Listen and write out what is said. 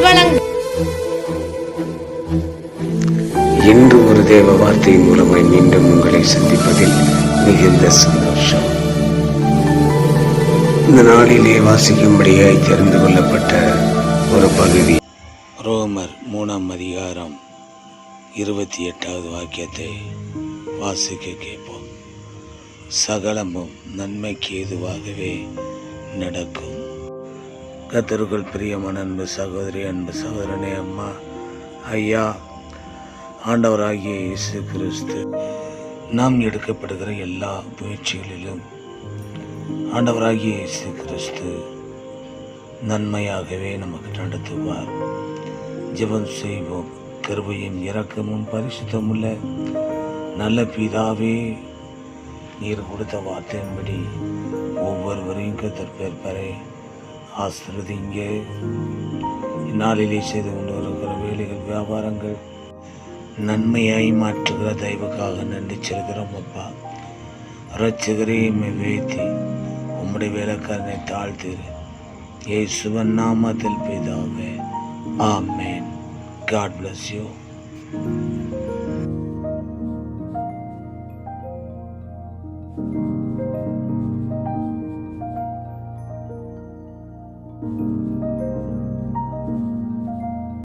வழங்கும் இன்று ஒரு தேவ வார்த்தை மூலமாய் மீண்டும் உங்களை சந்திப்பதில் மிகுந்த சந்தோஷம். இந்த நாளிலே வாசிக்கும்படியாய் தெரிந்து கொள்ளப்பட்ட ஒரு பகுதி. ரோமர் மூணாம் அதிகாரம் இருபத்தி எட்டாவது வாக்கியத்தை வாசிக்க கேட்போம். சகலமும் நன்மைக்கு ஏதுவாகவே நடக்கும். கத்தருக்குள் பிரியமான அன்பு சகோதரி அன்பு சகோதரனே அம்மா ஐயா ஆண்டவராகிய இயேசு கிறிஸ்து. நாம் எடுக்கப்படுகிற எல்லா முயற்சிகளிலும் ஆண்டவராகிய இயேசு கிறிஸ்து நன்மையாகவே நமக்கு நடத்துவார். ஜெபம் செய்வோம். கிருபையும் இரக்கமும் பரிசுத்தமுள்ள நல்ல பிதாவே நீர் கொடுத்த வார்த்தையின்படி ஒவ்வொருவரையும் கத்தர் ஆசிர்வதிங்க இந்நாளிலே செய்து கொண்டு வருகிற வேலைகள் வியாபாரங்கள் நன்மையாய் மாற்றுகிற தயவுக்காக நன்றி செலுகிறோம் அப்பா. ரட்சகரே வேத்தி உம்முடைய வேலைக்காரனை தாழ்த்திரு. ஏ சுவன் நாமத்தில் பிதாவே ஆமேன். God bless you